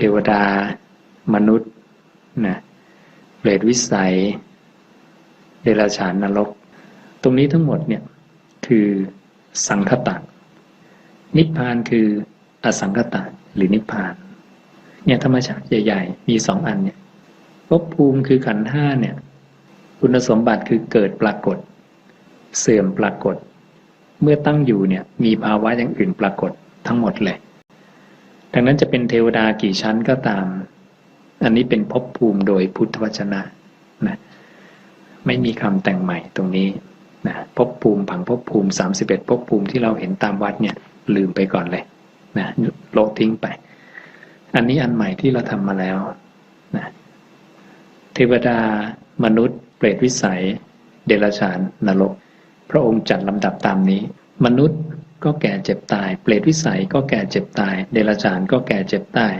เทวดา มนุษย์นะเปรตวิสัย เดรัจฉานนรก ตรงนี้ทั้งหมดเนี่ยคือสังคตะ นิพพานคืออสังคตะหรือนิพพาน เนี่ยธรรมชาติใหญ่ ๆ มีสองอันเนี่ยภพภูมิคือขันธ์ห้าเนี่ยคุณสมบัติคือเกิดปรากฏ เสื่อมปรากฏ เมื่อตั้งอยู่เนี่ยมีภาวะอย่างอื่นปรากฏทั้งหมดเลย ดังนั้นจะเป็นเทวดากี่ชั้นก็ตาม อันนี้เป็นภพภูมิโดยพุทธวจนะนะไม่มีคำแต่งใหม่ตรงนี้นะภพภูมิผังภพภูมิ 31ภพภูมิที่เราเห็นตามวัดเนี่ยลืมไปก่อนเลยนะโลทิ้งไป อันนี้อันใหม่ที่เราทำมาแล้วนะเทวดามนุษย์ เปรตวิสัย เดรัจฉานนรก พระองค์จัดลำดับตามนี้ มนุษย์ ก็แก่เจ็บตาย เปรตวิสัยก็แก่เจ็บตาย เดรัจฉานก็แก่เจ็บตาย